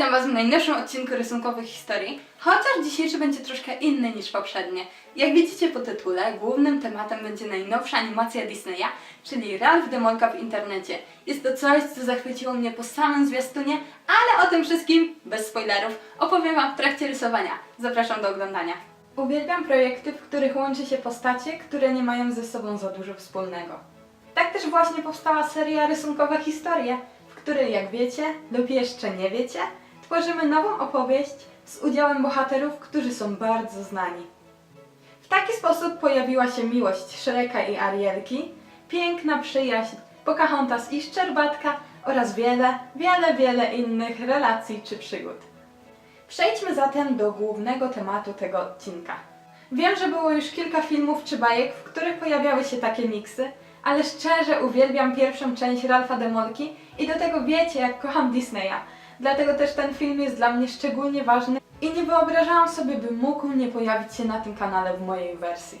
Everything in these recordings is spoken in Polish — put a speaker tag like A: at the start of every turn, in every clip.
A: witam Was w najnowszym odcinku rysunkowych historii, chociaż dzisiejszy będzie troszkę inny niż poprzednie. Jak widzicie po tytule, głównym tematem będzie najnowsza animacja Disneya, czyli Ralph Demolka w internecie. Jest to coś, co zachwyciło mnie po samym zwiastunie, ale o tym wszystkim, bez spoilerów, opowiem Wam w trakcie rysowania. Zapraszam do oglądania. Uwielbiam projekty, w których łączy się postacie, które nie mają ze sobą za dużo wspólnego. Tak też właśnie powstała seria Rysunkowe Historie, w której, jak wiecie lub jeszcze nie wiecie, tworzymy nową opowieść z udziałem bohaterów, którzy są bardzo znani. W taki sposób pojawiła się miłość Shreka i Arielki, piękna przyjaźń Pocahontas i Szczerbatka oraz wiele, wiele, wiele innych relacji czy przygód. Przejdźmy zatem do głównego tematu tego odcinka. Wiem, że było już kilka filmów czy bajek, w których pojawiały się takie miksy, ale szczerze uwielbiam pierwszą część Ralfa Demolki i do tego wiecie, jak kocham Disneya. Dlatego też ten film jest dla mnie szczególnie ważny i nie wyobrażałam sobie, by mógł nie pojawić się na tym kanale w mojej wersji.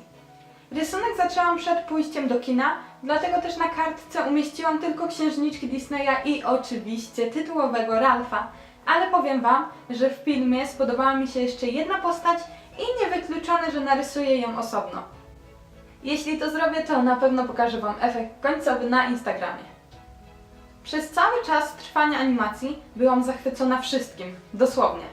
A: Rysunek zaczęłam przed pójściem do kina, dlatego też na kartce umieściłam tylko księżniczki Disneya i oczywiście tytułowego Ralfa, ale powiem Wam, że w filmie spodobała mi się jeszcze jedna postać i niewykluczone, że narysuję ją osobno. Jeśli to zrobię, to na pewno pokażę Wam efekt końcowy na Instagramie. Przez cały czas trwania animacji byłam zachwycona wszystkim, dosłownie.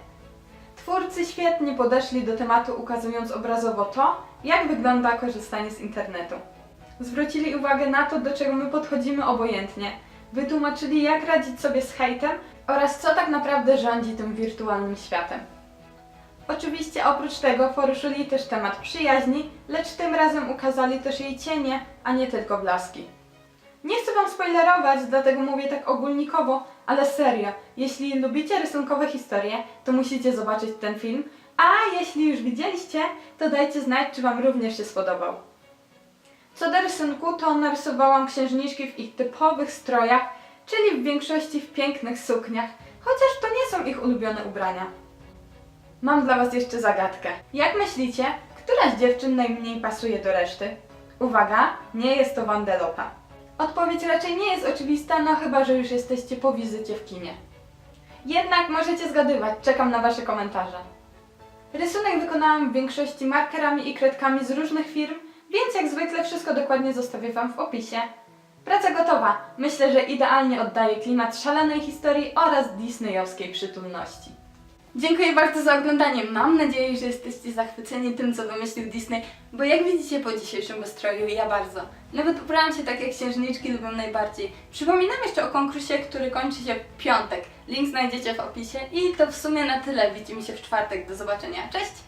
A: Twórcy świetnie podeszli do tematu, ukazując obrazowo to, jak wygląda korzystanie z internetu. Zwrócili uwagę na to, do czego my podchodzimy obojętnie, wytłumaczyli, jak radzić sobie z hejtem oraz co tak naprawdę rządzi tym wirtualnym światem. Oczywiście oprócz tego poruszyli też temat przyjaźni, lecz tym razem ukazali też jej cienie, a nie tylko blaski. Nie chcę Wam spoilerować, dlatego mówię tak ogólnikowo, ale serio, jeśli lubicie rysunkowe historie, to musicie zobaczyć ten film, a jeśli już widzieliście, to dajcie znać, czy Wam również się spodobał. Co do rysunku, to narysowałam księżniczki w ich typowych strojach, czyli w większości w pięknych sukniach, chociaż to nie są ich ulubione ubrania. Mam dla Was jeszcze zagadkę. Jak myślicie, która z dziewczyn najmniej pasuje do reszty? Uwaga, nie jest to Wandelopa. Odpowiedź raczej nie jest oczywista, no chyba, że już jesteście po wizycie w kinie. Jednak możecie zgadywać, czekam na Wasze komentarze. Rysunek wykonałam w większości markerami i kredkami z różnych firm, więc jak zwykle wszystko dokładnie zostawię Wam w opisie. Praca gotowa. Myślę, że idealnie oddaje klimat szalonej historii oraz disneyowskiej przytulności. Dziękuję bardzo za oglądanie. Mam nadzieję, że jesteście zachwyceni tym, co wymyślił Disney, bo jak widzicie po dzisiejszym wystroju, ja bardzo. Nawet ubrałam się tak, jak księżniczki lubią najbardziej. Przypominam jeszcze o konkursie, który kończy się w piątek. Link znajdziecie w opisie i to w sumie na tyle. Widzimy się w czwartek. Do zobaczenia. Cześć!